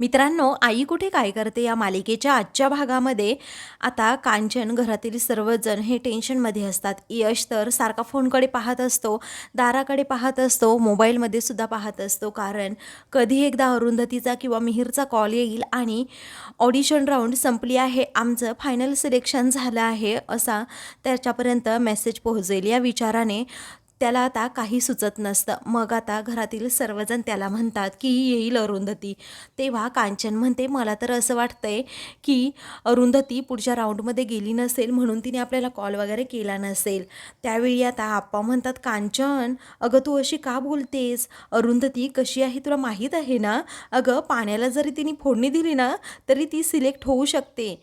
मित्रांनो आई कुठे काय करते या मालिकेच्या आजच्या भागामध्ये? आता कांचन घरातील सर्वजण हे टेन्शनमध्ये असतात. यश तर सारखा फोनकडे पाहत असतो दाराकडे पाहत असतो मोबाईलमध्ये सुद्धा पाहत असतो. कारण कधी एकदा अरुंधतीचा किंवा मिहीरचा कॉल येईल आणि ऑडिशन राऊंड संपली आहे आमचं फायनल सिलेक्शन झालं आहे असा त्याच्यापर्यंत मेसेज पोहोचेल. या विचाराने त्याला आता काही सुचत नसतं. मग आता घरातील सर्वजण त्याला म्हणतात की येईल अरुंधती. तेव्हा कांचन म्हणते मला तर असं वाटतंय की अरुंधती पुढच्या राऊंडमध्ये गेली नसेल म्हणून तिने आपल्याला कॉल वगैरे केला नसेल. त्यावेळी आता आप्पा म्हणतात कांचन अगं तू अशी का बोलतेस? अरुंधती कशी आहे तुला माहीत आहे ना? अगं पाण्याला जरी तिने फोडणी दिली ना तरी ती सिलेक्ट होऊ शकते.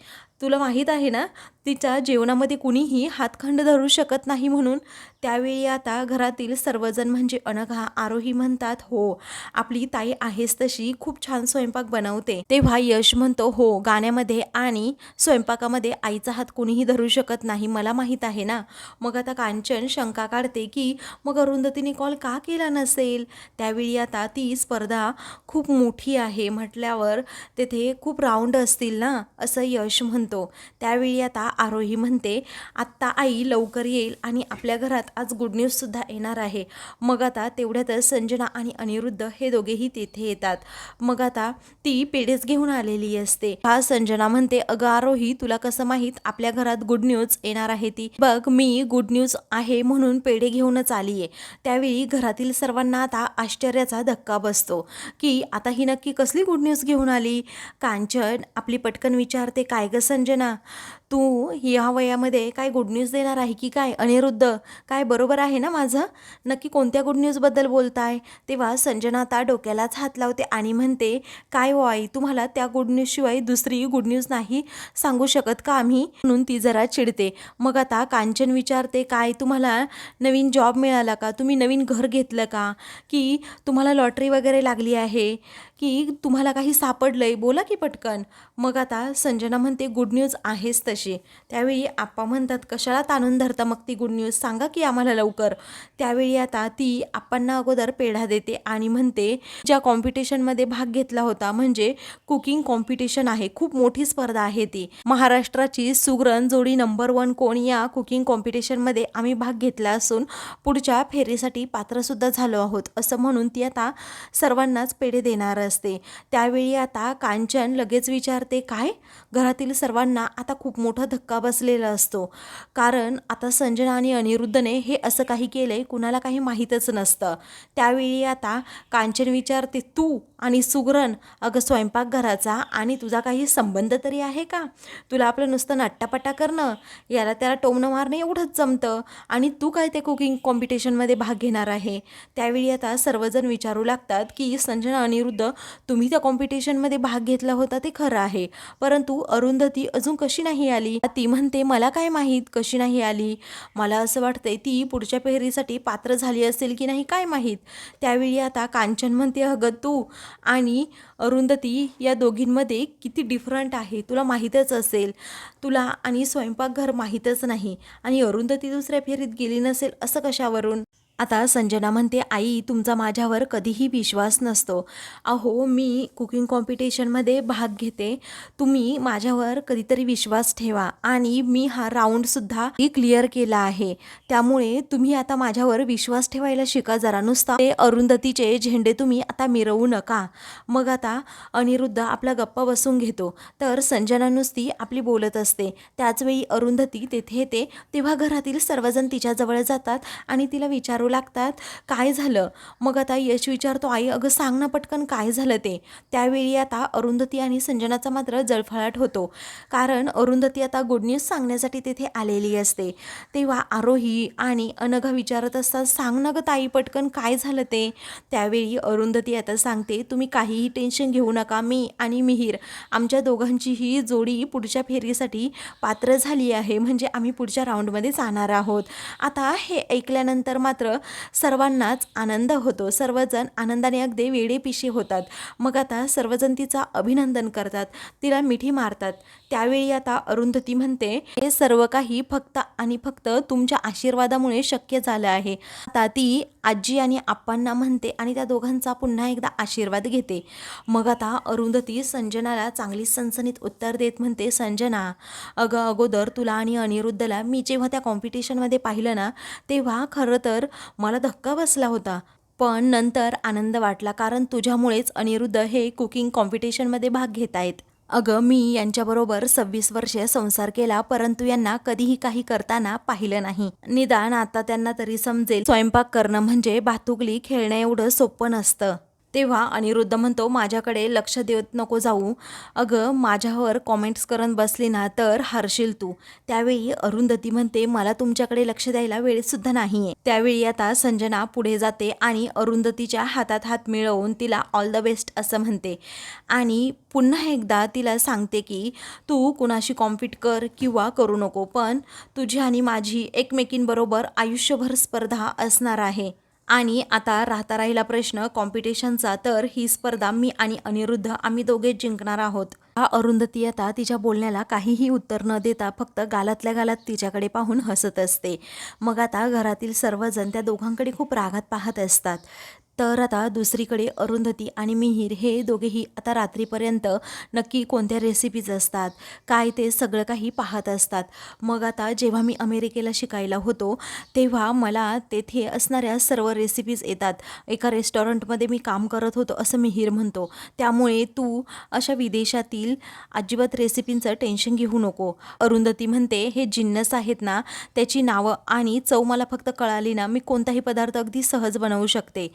तुला माहीत आहे ना तिच्या जेवणामध्ये कुणीही हातखंड धरू शकत नाही म्हणून. त्यावेळी आता घरातील सर्वजण म्हणजे अनघा आरोही म्हणतात हो आपली ताई आहेस तशी खूप छान स्वयंपाक बनवते. तेव्हा यश म्हणतो हो गाण्यामध्ये आणि स्वयंपाकामध्ये आईचा हात कुणीही धरू शकत नाही मला माहीत आहे ना. मग आता कांचन शंका काढते की मग अरुंधतीने कॉल का केला नसेल? त्यावेळी आता ती स्पर्धा खूप मोठी आहे म्हटल्यावर तेथे खूप राऊंड असतील ना असं यश म्हणतो. त्यावेळी आता आरोही म्हणते आत्ता आई लवकर येईल आणि आपल्या घरात आज गुड न्यूजसुद्धा येणार आहे. मग आता तेवढ्यातच संजना आणि अनिरुद्ध हे दोघेही तेथे येतात. मग आता ती पेढेच घेऊन आलेली असते. हा संजना म्हणते अगं आरोही तुला कसं माहीत? आपल्या घरात गुड न्यूज येणार आहे ती. बघ मी गुड न्यूज आहे म्हणून पेढे घेऊनच आली आहे त्यावेळी घरातील सर्वांना आता आश्चर्याचा धक्का बसतो की आता ही नक्की कसली गुड न्यूज घेऊन आली? कांचन आपली पटकन विचारते काय ग संजना तू ह्या वयामध्ये काय गुड न्यूज देणार आहे की काय? अनिरुद्ध काय बरोबर आहे ना माझं? नक्की कोणत्या गुड न्यूजबद्दल बोलताय? तेव्हा संजना आता डोक्यालाच हात लावते आणि म्हणते काय हो आई तुम्हाला त्या गुड न्यूजशिवाय दुसरी गुड न्यूज नाही सांगू शकत का आम्ही? म्हणून ती जरा चिडते. मग आता कांचन विचारते काय तुम्हाला नवीन जॉब मिळाला का? तुम्ही नवीन घर घेतलं का? की तुम्हाला लॉटरी वगैरे लागली आहे? की तुम्हाला काही सापडलं आहे बोला की पटकन. मग आता संजना म्हणते गुड न्यूज आहेच तशी. त्यावेळी आप्पा म्हणतात कशाला ताणून धरता मग ती गुड न्यूज सांगा की आम्हाला लवकर. त्यावेळी आता ती आप्पांना अगोदर पेढा देते आणि म्हणते ज्या कॉम्पिटिशनमध्ये भाग घेतला होता म्हणजे कुकिंग कॉम्पिटिशन आहे. खूप मोठी स्पर्धा आहे ती. महाराष्ट्राची सुगरण जोडी नंबर वन कोण या कुकिंग कॉम्पिटिशनमध्ये आम्ही भाग घेतला असून पुढच्या फेरीसाठी पात्रसुद्धा झालो आहोत. असं म्हणून ती आता सर्वांनाच पेढे देणार असते. त्यावेळी आता कांचन लगेच विचारते काय? घरातील सर्वांना आता खूप मोठा धक्का बसलेला असतो. कारण आता संजना आणि अनिरुद्धने हे असं काही केलं आहे कुणाला काही माहीतच नसतं. त्यावेळी आता कांचन विचारते तू आणि सुगरण अगं स्वयंपाकघराचा आणि तुझा काही संबंध तरी आहे का? तुला आपलं नुसतं नाट्टापट्टा करणं याला त्याला टोमणं मारणं एवढंच जमतं. आणि तू काय ते कुकिंग कॉम्पिटिशनमध्ये भाग घेणार आहे? त्यावेळी आता सर्वजण विचारू लागतात की संजना अनिरुद्ध तुम्ही त्या कॉम्पिटिशनमध्ये भाग घेतला होता ते खरं आहे. परंतु अरुंधती अजून कशी नाही आली? ती म्हणते मला काय माहीत कशी नाही आली? मला असं वाटतंय ती पुढच्या पेहरीसाठी पात्र झाली असेल की नाही काय माहीत? त्यावेळी आता कांचन म्हणते अगं तू आणि अरुंधती या दोघींमध्ये किती डिफरंट आहे? तुला माहीतच असेल. तुला आणि स्वयंपाकघर माहीतच नाही. आणि अरुंधती दुसऱ्या फेरीत गेली नसेल असं कशावरून? आता संजना म्हणते आई तुमचा माझ्यावर कधीही विश्वास नसतो. अहो मी कुकिंग कॉम्पिटिशनमध्ये भाग घेते. तुम्ही माझ्यावर कधीतरी विश्वास ठेवा आणि मी हा राऊंडसुद्धा क्लिअर केला आहे. त्यामुळे तुम्ही आता माझ्यावर विश्वास ठेवायला शिका जरा नुसता. ते अरुंधतीचे झेंडे तुम्ही आता मिरवू नका. मग आता अनिरुद्ध आपला गप्पा बसून घेतो. तर संजना नुसती आपली बोलत असते. त्याचवेळी अरुंधती तेथे येते. तेव्हा घरातील सर्वजण तिच्याजवळ जातात आणि तिला विचार लागतात? काय झालं? मग आता यश विचारतो आई अगं सांग ना पटकन काय झालं ते? त्यावेळी आता अरुंधती आणि संजनाचा मात्र जळफळाट होतो. कारण अरुंधती आता गुड न्यूज सांगण्यासाठी तेथे आलेली असते. तेव्हा आरोही आणि अनघा विचारत असतात सांग ना गं ताई पटकन काय झालं ते? त्यावेळी अरुंधती आता सांगते तुम्ही काहीही टेन्शन घेऊ नका मी आणि मिहीर आमच्या दोघांचीही जोडी पुढच्या फेरीसाठी पात्र झाली आहे. म्हणजे आम्ही पुढच्या राऊंडमध्ये जाणार आहोत. आता हे ऐकल्यानंतर मात्र सर्वांनाच आनंद होतो. सर्वजण आनंदाने अगदी वेडेपिशी होतात. मग आता सर्वजण तिचा अभिनंदन करतात. तिला मिठी मारतात. त्यावेळी आता अरुंधती म्हणते हे सर्व काही फक्त आणि फक्त तुमच्या आशीर्वादामुळे शक्य झालं आहे. आता ती आजी आणि आप्पांना म्हणते आणि त्या दोघांचा पुन्हा एकदा आशीर्वाद घेते. मग आता अरुंधती संजनाला चांगली सणसणीत उत्तर देत म्हणते संजना अगं अगोदर तुला आणि अनिरुद्धला मी जेव्हा त्या कॉम्पिटिशनमध्ये पाहिलं ना तेव्हा खरं तर मला धक्का बसला होता. पण नंतर आनंद वाटला कारण तुझ्यामुळेच अनिरुद्ध हे कुकिंग कॉम्पिटिशनमध्ये भाग घेत आहेत. अगं मी यांच्याबरोबर सव्वीस वर्षे संसार केला परंतु यांना कधीही काही करताना पाहिलं नाही. निदान आता त्यांना तरी समजेल स्वयंपाक करणं म्हणजे भातुकली खेळणं एवढं सोपं नसतं. तेव्हा अनिरुद्ध म्हणतो माझ्याकडे लक्ष देत नको जाऊ. अगं माझ्यावर कॉमेंट्स करत बसली ना तर हरशील तू. त्यावेळी अरुंधती म्हणते मला तुमच्याकडे लक्ष द्यायला वेळसुद्धा नाही आहे त्यावेळी आता संजना पुढे जाते आणि अरुंधतीच्या हातात हात मिळवून तिला ऑल द बेस्ट असं म्हणते. आणि पुन्हा एकदा तिला सांगते की तू कुणाशी कॉम्पिट कर किंवा करू नको पण तुझी आणि माझी एकमेकींबरोबर आयुष्यभर स्पर्धा असणार आहे. आणि आता राहता राहिला प्रश्न कॉम्पिटिशनचा तर ही स्पर्धा मी आणि अनिरुद्ध आम्ही दोघे जिंकणार आहोत. हा अरुंधती आता तिच्या बोलण्याला काहीही उत्तर न देता फक्त गालातल्या गालात तिच्याकडे पाहून हसत असते. मग आता घरातील सर्वजण त्या दोघांकडे खूप रागात पाहत असतात. तर आता दुसरीकडे अरुंधती आणि मिहीर हे दोघेही आता रात्रीपर्यंत नक्की कोणत्या रेसिपीज असतात काय ते सगळं काही पाहत असतात. मग आता जेव्हा मी अमेरिकेला शिकायला होतो तेव्हा मला तेथे असणाऱ्या सर्व रेसिपीज येतात. एका रेस्टॉरंटमध्ये मी काम करत होतो असं मिहीर म्हणतो. त्यामुळे तू अशा विदेशातील अजिबात रेसिपींचं टेन्शन घेऊ नको. अरुंधती म्हणते हे जिन्नस आहेत ना त्याची नावं आणि चव मला फक्त कळाली ना मी कोणताही पदार्थ अगदी सहज बनवू शकते.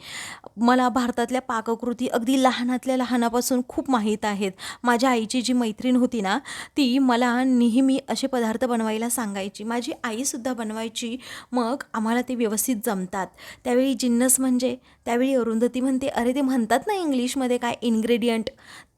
मला भारतातल्या पाककृती अगदी लहानातल्या लहानापासून खूप माहीत आहेत. माझ्या आईची जी मैत्रीण होती ना ती मला नेहमी असे पदार्थ बनवायला सांगायची. माझी आईसुद्धा बनवायची. मग आम्हाला ते व्यवस्थित जमतात. त्यावेळी जिन्नस म्हणजे त्यावेळी अरुंधती म्हणते अरे ते म्हणतात ना इंग्लिशमध्ये काय इन्ग्रेडियंट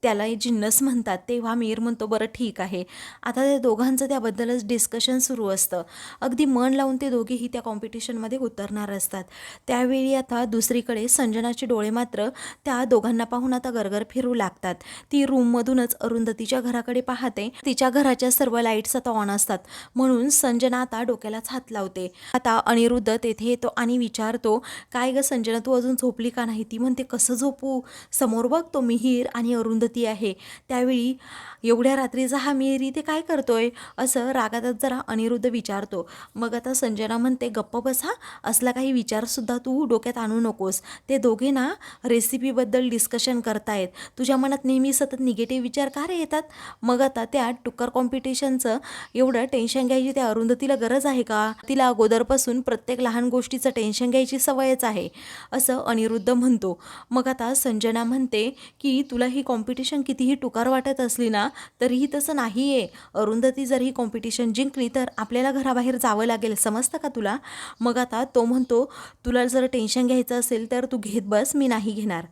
त्याला जिन्नस म्हणतात तेव्हा मीर म्हणतो बरं ठीक आहे. आता त्या दोघांचं त्याबद्दलच डिस्कशन सुरू असतं. अगदी मन लावून ते दोघेही त्या कॉम्पिटिशनमध्ये उतरणार असतात. त्यावेळी आता दुसरीकडे संजनाचे डोळे मात्र त्या दोघांना पाहून आता गरगर फिरू लागतात. ती रूममधूनच अरुंधतीच्या घराकडे पाहते. तिच्या घराच्या सर्व लाईट्स आता ऑन असतात. म्हणून संजना आता डोक्यालाच हात लावते. आता अनिरुद्ध तेथे येतो आणि विचारतो काय ग संजना तू अजून झोपली का नाही? ती म्हणते कसं झोपू? समोर बघ तो मिहीर आणि अरुंधती आहे. त्यावेळी एवढ्या रात्रीचा हा मिहीर ते काय करतोय? असं रागातच जरा अनिरुद्ध विचारतो. मग आता संजना म्हणते गप्प बसा असला काही विचारसुद्धा तू डोक्यात आणू नकोस. ते दोघे ना रेसिपीबद्दल डिस्कशन करतायत. तुझ्या मनात नेहमी सतत निगेटिव्ह विचार का रे येतात? मग आता त्या टुक्कर कॉम्पिटिशनचं एवढं टेन्शन घ्यायची त्या अरुंधतीला गरज आहे का? तिला अगोदरपासून प्रत्येक लहान गोष्टीचं टेन्शन घ्यायची सवयच आहे. असं अनिरुद्ध म्हणतो. मग आता संजना म्हणते की तुला ही कॉम्पिटिशन कितीही टुकार वाटत असली ना तरीही तसं नाही आहे अरुंधती जर ही कॉम्पिटिशन जिंकली तर आपल्याला घराबाहेर जावं लागेल. समजतं का तुला? मग आता तो म्हणतो तुला जर टेन्शन घ्यायचं असेल तर तू घेत बस मी नाही घेणार.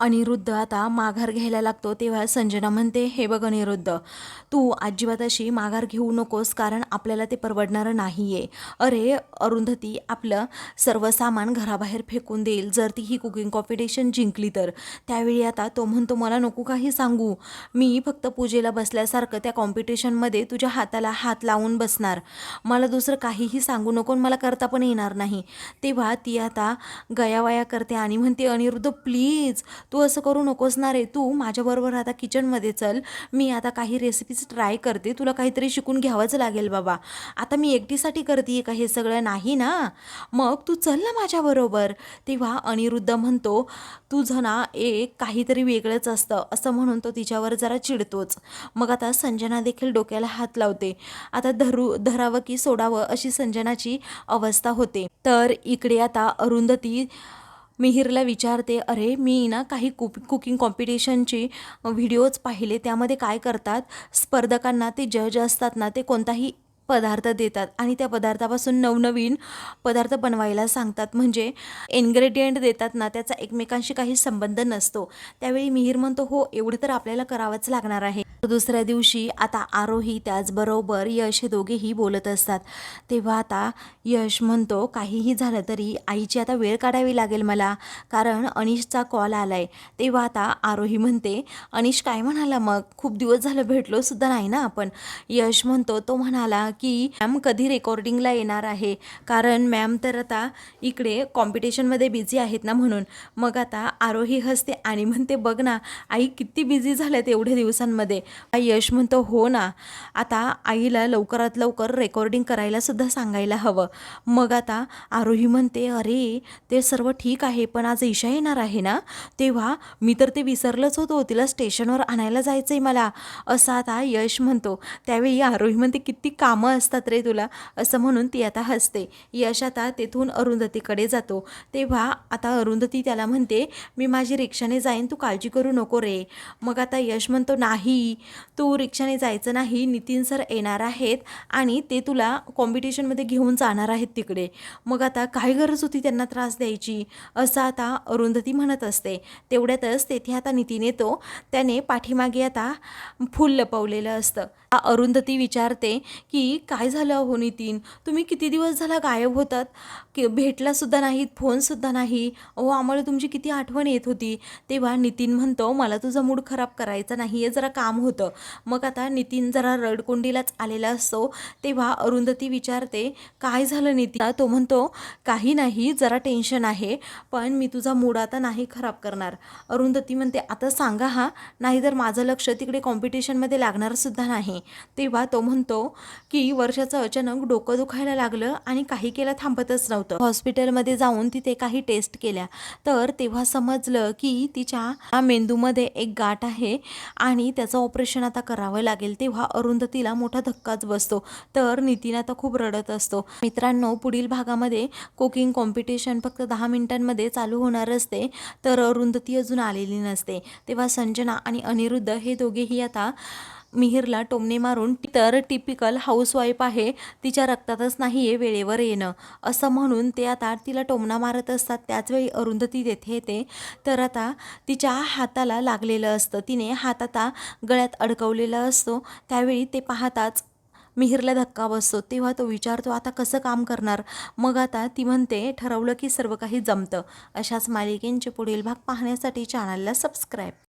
अनिरुद्ध आता माघार घ्यायला लागतो तेव्हा संजना म्हणते हे बघ अनिरुद्ध तू अजिबात अशी माघार घेऊ नकोस कारण आपल्याला ते परवडणारं नाही आहे अरे अरुंधती आपलं सर्व सामान घराबाहेर फेकून देईल. जर ती ही कुकिंग कॉम्पिटिशन जिंकली तर. त्यावेळी आता तो म्हणतो मला नको काही सांगू. मी फक्त पूजेला बसल्यासारखं त्या कॉम्पिटिशनमध्ये तुझ्या हाताला हात लावून बसणार. मला दुसरं काहीही सांगू नको आणि मला करता पण येणार नाही. तेव्हा ती आता गयावया करते आणि म्हणते अनिरुद्ध प्लीज तू असं करू नकोस ना रे. तू माझ्याबरोबर आता किचनमध्ये चल. मी आता काही रेसिपीज ट्राय करते. तुला काहीतरी शिकून घ्यावंच लागेल बाबा. आता मी एकटीसाठी करते का हे सगळं? नाही ना. मग तू चल ना माझ्याबरोबर. तेव्हा अनिरुद्ध म्हणतो तुझं ना एक काहीतरी वेगळंच असतं. असं म्हणून तो तिच्यावर जरा चिडतोच. मग आता संजना देखील डोक्याला हात लावते. आता धरू धरावं की सोडावं अशी संजनाची अवस्था होते. तर इकडे आता अरुंधती मिहीरला विचारते अरे मी ना काही कुक कुकिंग कॉम्पिटिशनचे व्हिडिओज पाहिले त्यामध्ये काय करतात? स्पर्धकांना ते जज असतात ना ते कोणताही पदार्थ देतात आणि त्या पदार्थापासून नवनवीन पदार्थ बनवायला सांगतात. म्हणजे इन्ग्रेडियंट देतात ना त्याचा एकमेकांशी काही संबंध नसतो. त्यावेळी मिहीर म्हणतो हो एवढं तर आपल्याला करावंच लागणार आहे. दुसऱ्या दिवशी आता आरोही त्याचबरोबर यश हे दोघेही बोलत असतात. तेव्हा आता यश म्हणतो काहीही झालं तरी आईची आता वेळ काढावी लागेल मला कारण अनिशचा कॉल आलाय. तेव्हा आता आरोही म्हणते अनिश काय म्हणाला मग? खूप दिवस झालं भेटलो सुद्धा नाही ना आपण. यश म्हणतो तो म्हणाला की मॅम कधी रेकॉर्डिंगला येणार आहे? कारण मॅम तर आता इकडे कॉम्पिटिशनमध्ये बिझी आहेत ना म्हणून. मग आता आरोही हसते आणि म्हणते बघ ना आई किती बिझी झाल्यात एवढ्या दिवसांमध्ये. यश म्हणतो हो ना आता आईला लवकरात लवकर रेकॉर्डिंग करायला सुद्धा सांगायला हवं. मग आता आरोही म्हणते अरे ते सर्व ठीक आहे पण आज ईशा येणार आहे ना? तेव्हा मी तर ते विसरलंच होतो तिला स्टेशनवर आणायला जायचं आहे मला. असं आता यश म्हणतो. त्यावेळी आरोही म्हणते किती कामं असतात रे तुला असं म्हणून ती आता हसते. यश आता तेथून अरुंधतीकडे जातो. तेव्हा आता अरुंधती त्याला म्हणते मी माझी रिक्षाने जाईन तू काळजी करू नको रे. मग आता यश म्हणतो नाही तू रिक्षाने जायचं नाही नितीन सर येणार आहेत आणि ते तुला कॉम्पिटिशनमध्ये घेऊन जाणार आहेत तिकडे. मग आता काय गरज होती त्यांना त्रास द्यायची? असं आता अरुंधती म्हणत असते. तेवढ्यातच तेथे आता नितीन येतो. त्याने पाठीमागे आता फूल लपवलेलं असतं. अरुंधती विचारते की काय झालं हो नितीन? तुम्ही किती दिवस झाला गायब होतात? की भेटलासुद्धा नाहीत फोनसुद्धा नाही. अहो आम्हाला तुमची किती आठवण येत होती. तेव्हा नितीन म्हणतो मला तुझा मूड खराब करायचा नाही आहे जरा काम होतं. मग आता नितीन जरा रडकुंडीलाच आलेला असतो. तेव्हा अरुंधती विचारते काय झालं नितीन? तो म्हणतो काही नाही जरा टेन्शन आहे पण मी तुझा मूड आता नाही खराब करणार. अरुंधती म्हणते आता सांगा हा नाहीतर माझं लक्ष तिकडे कॉम्पिटिशनमध्ये लागणारसुद्धा नाही. तेव्हा तो म्हणतो की वर्षाचं अचानक डोकं दुखायला लागलं आणि काही केलं थांबतच नव्हतं. हॉस्पिटलमध्ये जाऊन तिथे काही टेस्ट केल्या. तर तेव्हा समजलं की तिच्या मेंदूमध्ये एक गाठ आहे आणि त्याचं ऑपरेशन आता करावं लागेल. तेव्हा अरुंधतीला मोठा धक्काच बसतो. तर नितीन आता खूप रडत असतो. मित्रांनो पुढील भागामध्ये कुकिंग कॉम्पिटिशन फक्त दहा मिनिटांमध्ये चालू होणार असते. तर अरुंधती अजून आलेली नसते. तेव्हा संजना आणि अनिरुद्ध हे दोघेही आता मिहिरला टोमणे मारून तर टिपिकल हाऊसवाईफ आहे तिच्या रक्तातच नाही आहे वेळेवर येणं. असं म्हणून ते आता तिला टोमणा मारत असतात. त्याचवेळी अरुंधती तेथे येते. तर आता तिच्या हाताला लागलेलं असतं. तिने हात आता गळ्यात अडकवलेला असतो. त्यावेळी ते पाहताच मिहिरला धक्का बसतो. तेव्हा तो विचारतो आता कसं काम करणार? मग आता ती म्हणते ठरवलं की सर्व काही जमतं. अशाच मालिकेंचे पुढील भाग पाहण्यासाठी चॅनलला सबस्क्राईब